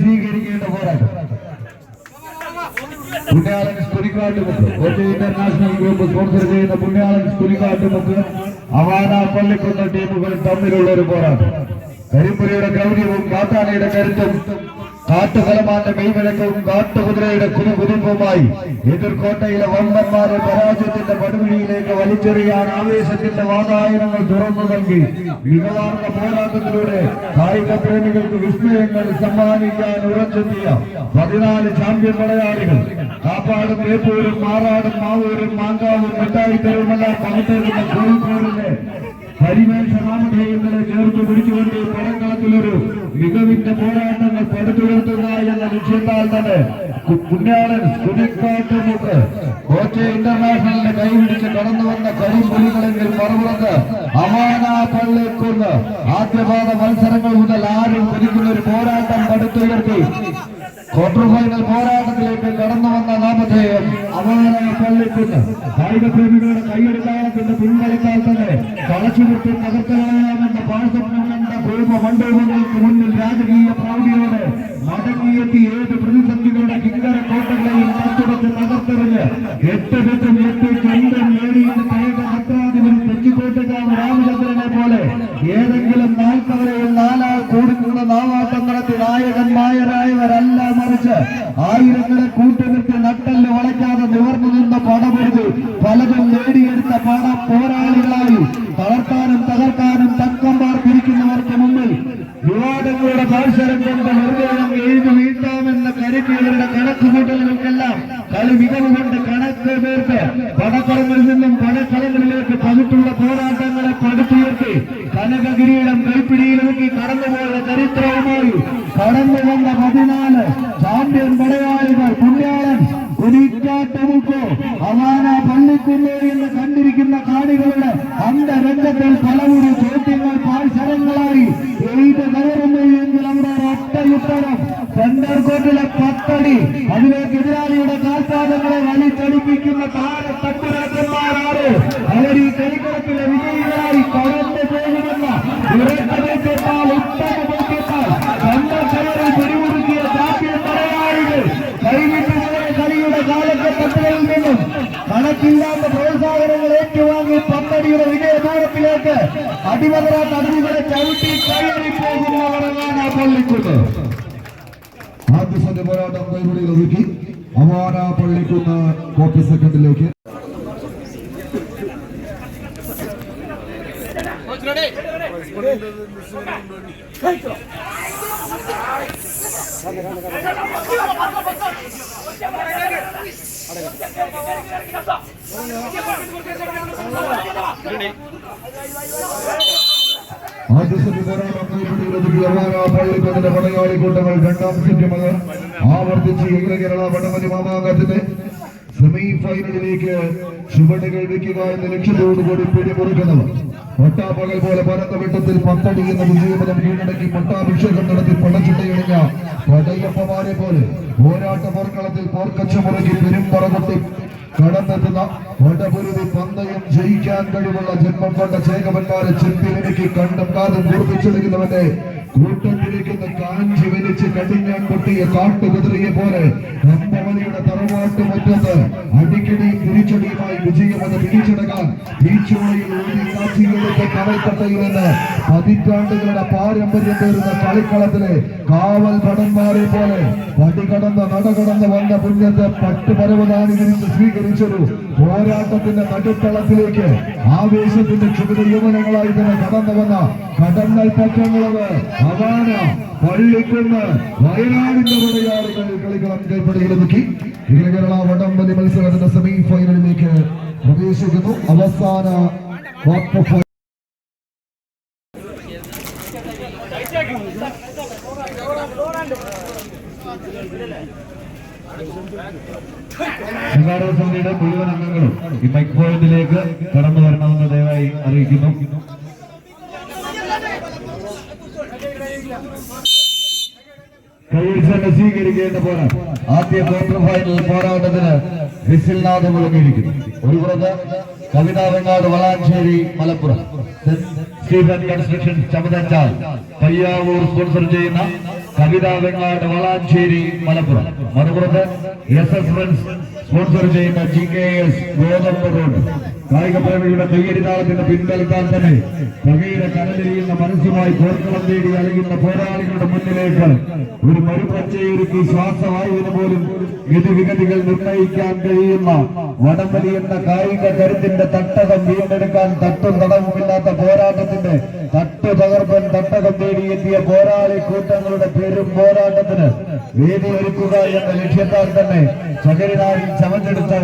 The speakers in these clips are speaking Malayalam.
സ്വീകരിക്കേണ്ട പോരാട്ടം. Punyalan Sthuthikattumukku Kochi international group sponsor ചെയ്യുന്ന പുണ്യാളൻ സ്തുതിക്കാട്ടുമുക്ക് അവാന പള്ളിക്കുന്ന ടീമുകൾ തമ്മിലുള്ള ഒരു പോരാട്ടം. കരിമ്പുരയുടെ ഗൗരവവും കാത്താനയുടെ കരുത്തും കാട്ടുകലമാന്റെ മെയ്വിലക്കവും കാട്ടുകുതിരയുടെ കുരുകുതിപ്പുമായി എതിർക്കോട്ടയിലെ വമ്പന്മാരെ പരാജയത്തിന്റെ പടുകുഴിയിലേക്ക് വലിച്ചെറിയാൻ ആവേശത്തിന്റെ വാതായനങ്ങൾ തുറന്നു നൽകി മികവാർന്ന പോരാട്ടത്തിലൂടെ കായിക പ്രേമികൾക്ക് വിസ്മയങ്ങൾ സമ്മാനിക്കാൻ ഉറച്ചെത്തിയ പതിനാല് ചാമ്പ്യൻ പടയാളികൾ കാപ്പാടും വേപ്പൂരും മാറാടും മാവൂരും മാങ്കാവും മിഠായിത്തരവുമെല്ലാം പങ്കെടുക്കുന്ന കോഴിക്കോടിന്റെ പരിവേഷ നാമധേയങ്ങളെ ചേർത്ത് പിടിച്ചുകൊണ്ട് പടക്കളത്തിലൊരു മികവിന്റെ പോരാട്ടങ്ങൾ പടുത്തുയർത്തുക എന്ന ലക്ഷ്യത്താൽ തന്നെ കുഞ്ഞാടൻ പുണ്യാളൻ കുതിക്കാട്ടുമുക്ക് കോച്ചെ ഇന്റർനാഷണലിനെ കൈപിടിച്ച് കടന്നു വന്ന കരിമ്പുലികളെങ്കിൽ മറുപുറത്ത് അമാന പള്ളിക്കുന്ന്. ആദ്യപാദ മത്സരങ്ങൾ മുതൽ ആരും കുതിക്കുന്ന ഒരു പോരാട്ടം പടുത്തുയർത്തി. ക്വാർട്ടർ ഫൈനൽ പോരാട്ടത്തിലേക്ക് കടന്നു വന്ന നാമധേയം അമാന പള്ളിക്കുന്ന്. കായിക പ്രേമികളുടെ കൈയെടുക്കാനത്തിന്റെ പിൻവലിത്താൽ തന്നെ കളച്ചുവിട്ട് തകർത്തുകളയാമെന്ന പാഴ്സ്വപ്നം കണ്ട കുടുംബ മണ്ഡപങ്ങൾക്ക് മുന്നിൽ രാജകീയ പ്രൗഢിയോടെ മടങ്ങിയെത്തി ഏത് പ്രതിസന്ധികളുടെ കിങ്കര കോട്ടകളെയും തത്തുടച്ച് തകർത്തെറിഞ്ഞ് എട്ട് തെറ്റും എട്ട് ചന്ദ്രൻ നേടിയെന്ന് കൈക അത്രാധിപൻ തെച്ചിക്കോട്ടക്കാവ് രാമചന്ദ്രനെ പോലെ ഏതെങ്കിലും നാൽക്കവരെയും നാലാൾ കൂടുന്ന നാവാട്ടം നടത്തി നായകന്മാരായവരല്ല മറിച്ച് ആയിരങ്ങളെ കൂട്ടുകെട്ടി നട്ടൽ വളയ്ക്കാതെ നിവർന്നു നിന്ന പടപൊരുതി പലതും നേടിയെടുത്ത പട പോരാളികളായി തളർത്താനും തകർക്കാനും തക്കം പിരിക്കുന്നവർക്ക് മുമ്പിൽ വിവാദങ്ങളുടെ മത്സരം കൊണ്ട് അങ്ങ് എഴുതി വീഴ്ത്താമെന്ന കരുക്കിയവരുടെ കണക്കുകൂട്ടലുകൾക്കെല്ലാം കളി മികവ് കൊണ്ട് കണക്ക് പേർക്ക് പടക്കളങ്ങളിൽ നിന്നും പടക്കളങ്ങളിലേക്ക് പതിട്ടുള്ള പോരാട്ടങ്ങളെ പടുത്തുയർത്തി കനകകിരീടം കൈപ്പിടിയിലൊതുക്കി കടന്നുപോയ ചരിത്രവുമായി കടന്നു വന്ന പതിനാല് ചാമ്പ്യൻ പടയാളികൾ പുണ്യാളൻ കുനിക്കാട്ടുമുക്കോ അമാന പള്ളിക്കുന്നേ എന്ന് കണ്ടിരിക്കുന്ന കാണികളുടെ അന്തരംഗത്തിൽ പലവുടി ചോദ്യങ്ങൾ പാഴ്സരങ്ങളായി എഴുതി കയറുന്നു എങ്കിൽ അവിടെ ഒറ്റയുത്തരം സെന്റർ കോർട്ടിലെ പത്തടി. അതിലേക്ക് എതിരാളിയുടെ കാൽപാദങ്ങളെ വലിച്ചടിപ്പിക്കുന്ന താര തട്ടുരാജന്മാരാണ് അവർ ഈ കരിക്കടത്തിലെ വിജയികളായി കടന്നു പോകുമെന്ന ഉറക്കമേറ്റാൽ ബോധ്യത്താൽ സെന്റർ കയറി പിടിമുറുക്കിയ ചാമ്പ്യൻ പടയാളികൾ കൈവിട്ടുപോയ കളിയുടെ കാലഘട്ടത്തിൽ നിന്നും കണക്കില്ലാത്ത പ്രോത്സാഹനങ്ങൾ ഏറ്റുവാങ്ങി പത്തടിയുടെ ദൂരത്തിലേക്ക് അടിമതരാത്ത അതിഥികളെ ചവിട്ടി കയറി പോകുന്നവരെന്നാണ് പള്ളിക്കുന്നത് ആദ്യ സന്ധ്യ പോരാട്ടം കൈപിടിയിൽ ഒതുക്കി. അമാന പള്ളിക്കുന്ന കോപ്പി സെക്കൻഡിലേക്ക്. ആദ്യ സെറ്റ് പോരാട്ടം ഒതുക്കി പടയാളി കൂട്ടങ്ങൾ രണ്ടാം സെറ്റ് ആവർത്തിച്ച് ഇംഗ്ല കേരള വടമതി മാമാങ്കത്തിന്റെ സെമി ഫൈനലിലേക്ക് വെക്കുക എന്ന ലക്ഷ്യത്തോടുകൂടി പിടിമുറുക്കുന്നവർ. ഒട്ടാപ്പകൽ പോലെ പരന്ന പത്തടി എന്ന വിജയപദം കീഴടക്കി പട്ടാഭിഷേകം നടത്തി പടച്ചുട്ടയണിഞ്ഞ പടയപ്പമാരെ പോലെ പോരാട്ട പോർക്കളത്തിൽ പോർക്കച്ചമുറക്കി പെരുമ്പറകൊട്ടി കടന്നെത്തുന്ന വടപുരുതി ജയിക്കാൻ കഴിവുള്ള ജന്മം കൊണ്ട ചേകവന്മാരെ ചെമ്പിലിനിക്ക് കണ്ടും കാതും കുറിപ്പിച്ചെടുക്കുന്നവന്റെ കൂട്ടത്തിലേക്കുന്ന കാഞ്ചി വലിച്ച് കടിഞ്ഞാൻ പൊട്ടിയ കാട്ടുകുതിരയെ പോലെ നമ്പവലിയുടെ തറവാട്ട് മുറ്റത്ത് അടിക്കടിയും തിരിച്ചടിയുമായി വിജയമെന്ന് പിടിച്ചെടുക്കാൻ ബീച്ചുമലയിൽ ഊതി കവൽക്കട്ടയിൽ നിന്ന് പതിറ്റാണ്ടുകളുടെ പാരമ്പര്യം പേരുന്ന കളിക്കളത്തിലെ കാവൽ ഭടന്മാരെ പോലെ പടികടന്ന് നടകടന്ന് വന്ന പുണ്യത്തെ പട്ടുപരവതാനി തിരിച്ച് സ്വീകരിച്ചൊരു പോരാട്ടത്തിന്റെ നടുത്തളത്തിലേക്ക് ആവേശത്തിന്റെ ചുമത യുവനങ്ങളായി തന്നെ കടന്നു വന്ന കടന്നൽ പറ്റങ്ങളത് അവാന പള്ളിക്കുന്ന് വയനാടിന്റെ കളിക്കളം കൈപ്പടിയിലൊതുക്കി കേരള വടംവലി മത്സരത്തിന്റെ സെമി ഫൈനലിലേക്ക് പ്രവേശിക്കുന്നു. അവസാന സമിതിയുടെ മുഴുവൻ അംഗങ്ങളും ഈ മൈക്ക് പോയിന്റിലേക്ക് കടന്നു വരണമെന്ന് ദയവായി അറിയിക്കുന്നു. കൈയടിച്ച് തന്നെ സ്വീകരിക്കേണ്ട പോലെ ആദ്യ ക്വാർട്ടർ ഫൈനൽ പോരാട്ടത്തിന് വിസിൽനാഥ് മുഴങ്ങിയിരിക്കുന്നു. ഒരു പുറത്ത് Kavitha Vengad Valanchery Malappuram. Stephen construction Chamathachal Payyavoor sponsor ചെയ്യുന്ന കവിത വെങ്ങാട് വളാഞ്ചേരി മലപ്പുറം. മറുപുറത്ത് എസ് എസ് ഫ്രണ്ട്സ് സ്പോൺസർ ചെയ്യുന്ന G K S Gothambu road കായിക പ്രേമികളുടെ കയ്യടിതാളത്തിന്റെ പിൻബലത്താൽ തന്നെ പകയുടെ കരലിരിയുന്ന മനസ്സുമായി പോർക്കളം തേടി അലയുന്ന പോരാളികളുടെ മുന്നിലേക്ക് ഒരു മരുപച്ചയൊരുക്കി ശ്വാസവായുവിന് പോലും ഗതിവിഗതികൾ നിർണയിക്കാൻ കഴിയുന്ന വടംവലി എന്ന കായിക കരുത്തിന്റെ തട്ടകം വീണ്ടെടുക്കാൻ തട്ടും തടവുമില്ലാത്ത പോരാട്ടത്തിന്റെ തട്ടു തകർപ്പൻ തട്ടകം തേടിയെത്തിയ പോരാളി കൂട്ടങ്ങളുടെ പെരും പോരാട്ടത്തിന് വേദി ഒരുക്കുക എന്ന ലക്ഷ്യത്താൽ തന്നെ ചകരിനാരിൽ ചമഞ്ഞെടുത്ത്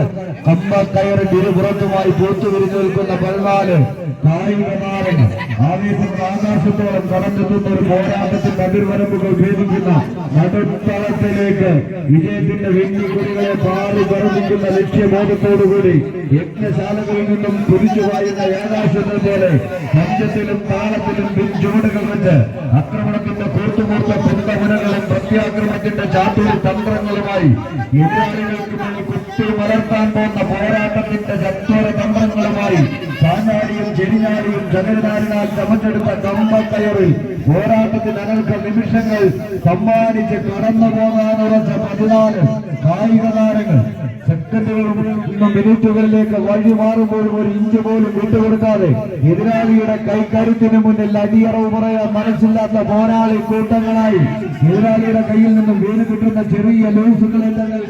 കമ്മ കയറിന്റെ ഇരുപുറത്തുമായി പൂത്തുവിരിഞ്ഞു നിൽക്കുന്ന പതിനാല് കായിക താരങ്ങൾ ആവേശത്തിന്റെ ആകാശത്തോളം കടന്നെത്തുന്ന ഒരു പോരാട്ടത്തിന്റെ അതിർവരമ്പുകൾ ഭേദിക്കുന്ന നടുത്തളത്തിലേക്ക് വിജയത്തിന്റെ വെല്ലുവിളികളെ പാറി പറഞ്ഞിരിക്കുന്ന ലക്ഷ്യബോധത്തോടുകൂടി യജ്ഞശാലകളിൽ നിന്നും പുതിച്ചു പായുന്ന ഏകാശത്തെ പോലെ പഞ്ചത്തിലും താളത്തിലും പിൻചുവടുകൾ വെച്ച് ആക്രമണത്തിന്റെ കൂട്ടുകൂർത്ത പ്രത്യാക്രമണത്തിന്റെ ചാത്തൂർ തന്ത്രങ്ങളുമായി എതിരാളികൾക്ക് വേണ്ടി കുത്തി വളർത്താൻ പോകുന്ന പോരാട്ടത്തിന്റെ ചത്തോര തന്ത്രങ്ങളുമായി പാനാടിയും ചെരിഞ്ഞാടിയും ജഗന്നാരിനാൽ ചമച്ചെടുത്ത കമ്പക്കയറിൽ പോരാട്ടത്തിന് അനൽക്ക നിമിഷങ്ങൾ സമ്മാനിച്ച് കടന്നു പോകാനുറച്ച പതിനാല് കായിക താരങ്ങൾ നിന്നും മിനിറ്റുകളിലേക്ക് വഴി മാറുമ്പോഴും ഒരു ഇഞ്ച് പോലും വിട്ടുകൊടുക്കാതെ എതിരാളിയുടെ കൈക്കരുത്തിന് മുന്നിൽ അടിയറവ് പറയാൻ മനസ്സില്ലാത്ത പോരാളി കൂട്ടങ്ങളായി. എതിരാളിയുടെ കയ്യിൽ നിന്നും വീണ് കിട്ടുന്ന ചെറിയ ലൂസുകളെ തങ്ങൾ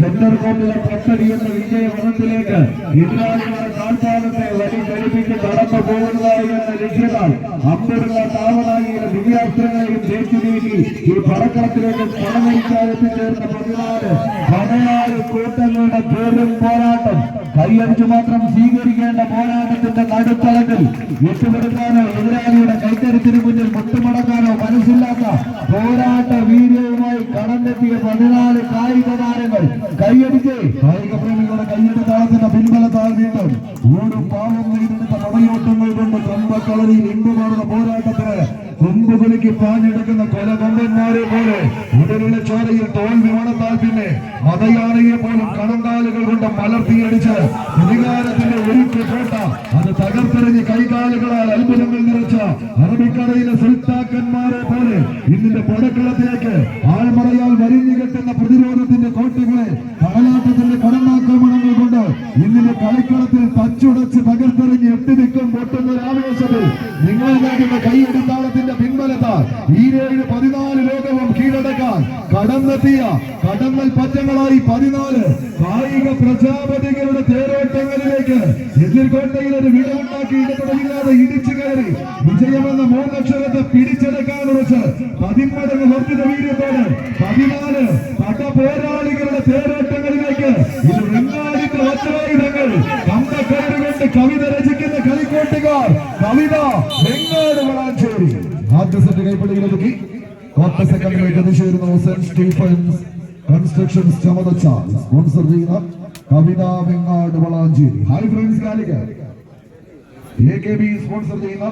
സെന്റർ കോർട്ടിലെ പത്തടി എന്ന വിജയവനത്തിലേക്ക് എതിരാളികളുടെ കാൽപാദത്തെ വലി ഘടിപ്പിച്ച് കടന്നു പോകുന്നതായി എന്ന ലക്ഷ്യത്താൽ അമ്പുള്ള താവനായിയുടെ ദിവ്യാസ്ത്രങ്ങളെയും തേച്ചു നീക്കി ഈ പടക്കളത്തിലേക്ക് പണമരിക്കാതെത്തിച്ചേർന്ന പതിനാല് പതിനാല് കൂട്ടങ്ങളുടെ പേരും പോരാട്ടം കൈയടിച്ചു മാത്രം സ്വീകരിക്കേണ്ട പോരാട്ടത്തിന്റെ നടുത്തളത്തിൽ വിട്ടുകൊടുക്കാനോ എതിരാളിയുടെ കൈക്കരുത്തിന് മുന്നിൽ മുട്ടുമടക്കാനോ മനസ്സില്ലാത്ത പോരാട്ട വീര്യവുമായി കടന്നെത്തിയ പതിനാല് കായിക താരങ്ങൾ. കൈയടിച്ച് കായിക പ്രേമികളുടെ കൈയുടെ താളത്തിന്റെ പിൻബല താഴ്ന്നിട്ടും ഒരു പാവം നേരിടുന്ന പടയോട്ടങ്ങൾ കൊണ്ട് കമ്പക്കളരിയിൽ ഇമ്പുമാറുന്ന പോരാട്ടത്തിന് കൊമ്പുകുലുക്കി പാഞ്ഞെടുക്കുന്ന കൊലകമ്പന്മാരെ പോലെ ഉടലുള്ള ചോരയിൽ തോൽവി മണത്താൽ പിന്നെ മതയാനയെ പോലും കണങ്കാലുകൾ കൊണ്ട് മലർത്തിയടിച്ച് അധികാരത്തിന്റെ ഒരുക്ക് കോട്ട അത് തകർത്തെറിഞ്ഞ് കൈകാലുകളാൽ അത്ഭുതങ്ങൾ നിറച്ച അറബിക്കടയിലെ സുൽത്താക്കന്മാരെ പോലെ ഇന്നിന്റെ പടക്കളത്തിലേക്ക് ആൾമറയാൽ വരിഞ്ഞു കെട്ടുന്ന പ്രതിരോധത്തിന്റെ കോട്ടകളെ കടലാട്ടത്തിന്റെ കടന്നാക്രമണങ്ങൾ കൊണ്ട് ഇന്നിന്റെ കളിക്കളത്തിൽ തച്ചുടച്ച് തകർത്തെറിഞ്ഞ് എട്ടി നിൽക്കും പൊട്ടുന്ന ഒരു ആവേശത്തിൽ നിങ്ങൾ നേടുന്ന കൈയടിത്താളത്തിന്റെ പിൻബലത്താൽ ഈ ഏഴ് പതിനാല് ലോകവും കീഴടക്കാൻ കടന്നെത്തിയ കടന്നൽ പറ്റങ്ങളായി പതിനാല് കായിക പ്രജാപതികളുടെ തേരോട്ടങ്ങളിലേക്ക് എതിർകോട്ടയിൽ ഒരു വിടവുണ്ടാക്കി ഇടപെടലില്ലാതെ ഇടിച്ചു കയറി വിജയമെന്ന മൂന്നക്ഷരത്തെ പിടിച്ചെടുക്കാൻ ഉറച്ച് പതിന്മടങ്ങ് വർദ്ധിത വീര്യത്തോടെ പതിനാല് പട പോരാളികളുടെ തേരോട്ടങ്ങളിലേക്ക് ഇത് വെങ്ങാടിന്റെ വജ്രായുധങ്ങൾ കമ്പക്കയറുകൊണ്ട് കവിത രചിക്കുന്ന കളിക്കോട്ടുകാർ കവിത വെങ്ങാട് വളാഞ്ചേരി സ്പോൺസർ ചെയ്യുന്ന കവിത വെങ്ങാട് വളാഞ്ചേരി ഹായ് ഫ്രണ്ട്സ് കാലിക. എ കെ ബി സ്പോൺസർ ചെയ്യുന്ന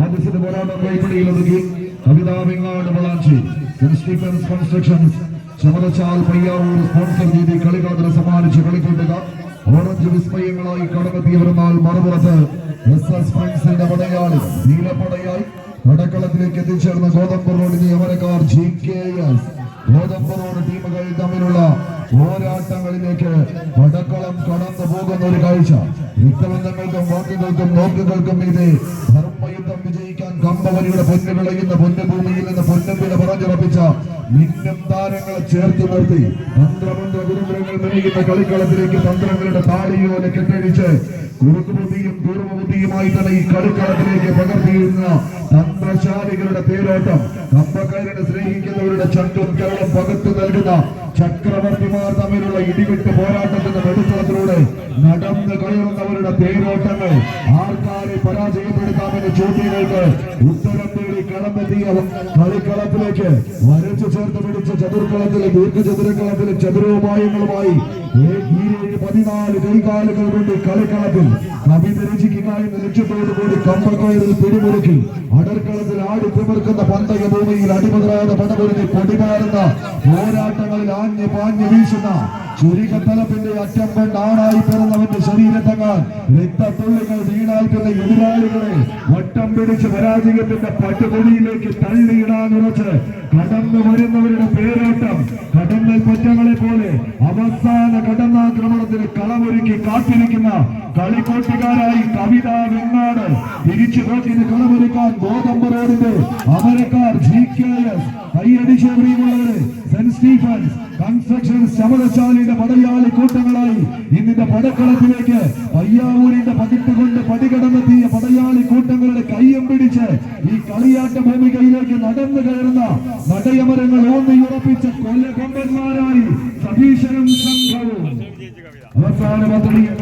ആദ്യത്തിന്റെ പോരാട്ടം കൈപ്പിടിയിൽ ഒതുക്കി Kavitha Vengad Valanchery saint Stephens constructions Chamathachal Payyavoor sponsor ചെയ്ത് ഈ സമ്മാനിച്ച് കളിക്കൊണ്ടുക ഓറഞ്ച് വിസ്മയങ്ങളായി കടന്നെത്തിയവരെന്നാൽ മറുപുറത്ത് എസ് എസ് ഫ്രണ്ട്സിന്റെ പടയാളി നീലപ്പടയായി വടക്കളത്തിലേക്ക് എത്തിച്ചേർന്ന ഗോതമ്പ് റോഡിന് അമരക്കാർ G K S Gothambu road ടീമുകൾ തമ്മിലുള്ള പോരാട്ടങ്ങളിലേക്ക് വടക്കളം കടന്നു പോകുന്ന ഒരു കാഴ്ച. യുദ്ധബന്ധങ്ങൾക്കും വാക്കുകൾക്കും നോക്കുകൾക്കും ഇത് ധർമ്മയുദ്ധം കമ്പവരിയുടെ പൊന്നു വിളയുന്ന പൊന്നുഭൂമിയിൽ നിന്ന് പൊന്നമ്പില പറഞ്ഞുറപ്പിച്ച മിന്നും താരങ്ങളെ ചേർത്ത് നിർത്തി. തന്ത്രമന്ത്ര ഗുരുകുലങ്ങൾ മെനയുന്ന കളിക്കളത്തിലേക്ക് തന്ത്രങ്ങളുടെ താടിയോലെ കെട്ടടിച്ച് കുറുക്കുബുദ്ധിയും പൂർവബുദ്ധിയുമായി തന്നെ ഈ കളിക്കളത്തിലേക്ക് പകർത്തിയിരുന്ന തന്ത്രശാലികളുടെ പേരോട്ടം. കമ്പക്കാരനെ സ്നേഹിക്കുന്നവരുടെ ചങ്കും കേരളം പകർത്തു നൽകുന്ന ചക്രവർത്തിമാർ തമ്മിലുള്ള ഇടിവിട്ട് പോരാട്ടത്തിന്റെ നടന്നു കയറുന്നവരുടെ തേരോട്ടങ്ങൾ ആർക്കാരെ പരാജയപ്പെടുത്താമെന്ന് ചോദ്യങ്ങൾക്ക് ഉത്തരം തേടി കൂടി കടന്നെത്തിയ കളിക്കളത്തിലേക്ക് വരച്ചു ചേർത്ത് പിടിച്ച ചതുർക്കളത്തിലെ ദീർഘചതുരക്കളത്തിലെ ചതുരോപായങ്ങളുമായി പതിനാല് കൈകാലുകൾ കൊണ്ട് കളിക്കളത്തിൽ കവിത രചിക്കുക എന്ന ലക്ഷ്യത്തോടു കൂടി കമ്പക്കയറിൽ പിടിമുറുക്കി അടർക്കളത്തിൽ ആടി തിമിർക്കുന്ന പന്തയ ഭൂമിയിൽ അടിമതരാതെ പടപൊരുതി കൊടിമാറുന്ന പോരാട്ടങ്ങളിൽ ആഞ്ഞ് പാഞ്ഞ് വീശുന്ന ചുരികത്തലപ്പിന്റെ അറ്റം കൊണ്ട് ആണായി പിറന്നവന്റെ ശരീരത്തങ്ങൾ രക്തത്തുള്ളികൾ വീണാൽക്കുന്ന എതിരാളികളെ വട്ടം പിടിച്ച് പരാജയത്തിന്റെ പട്ടുപൊടിയിലേക്ക് തള്ളിയിടാൻ ഉറച്ച് കടന്നു വരുന്നവരുടെ പേരോട്ടം കടന്നൽ കൊറ്റങ്ങളെ പോലെ അവസാന കടന്നാക്രമണത്തിന് കളമൊരുക്കി കാത്തിരിക്കുന്ന കളിക്കോട്ടുകാരായി കവിത വെങ്ങാട് തിരിച്ചു നോക്കിന് കളമൊരുക്കാൻ ഗോതമ്പ് റോഡിന്റെ അമരക്കാർ ജി കെ എസ് കൈയടിച്ച് സെന്റ് സ്റ്റീഫൻസ് കൺസ്ട്രക്ഷൻ ശബദശാലയുടെ പടയാളി കൂട്ടങ്ങളായി ഇന്നിന്റെ പടക്കളത്തിലേക്ക് പയ്യാവൂരിന്റെ പതിട്ട് കൊണ്ട് പടികടന്നെത്തിയ പടയാളി കൂട്ടങ്ങളുടെ കയ്യം പിടിച്ച് ഈ കളിയാട്ട ഭൂമികയിലേക്ക് നടന്നു കയറുന്ന നടയമരങ്ങൾ ഊന്നിയുറപ്പിച്ച കൊല്ലകൊമ്പന്മാരായി സതീശനും സംഘവും അവസാന പദ്ധതിയിൽ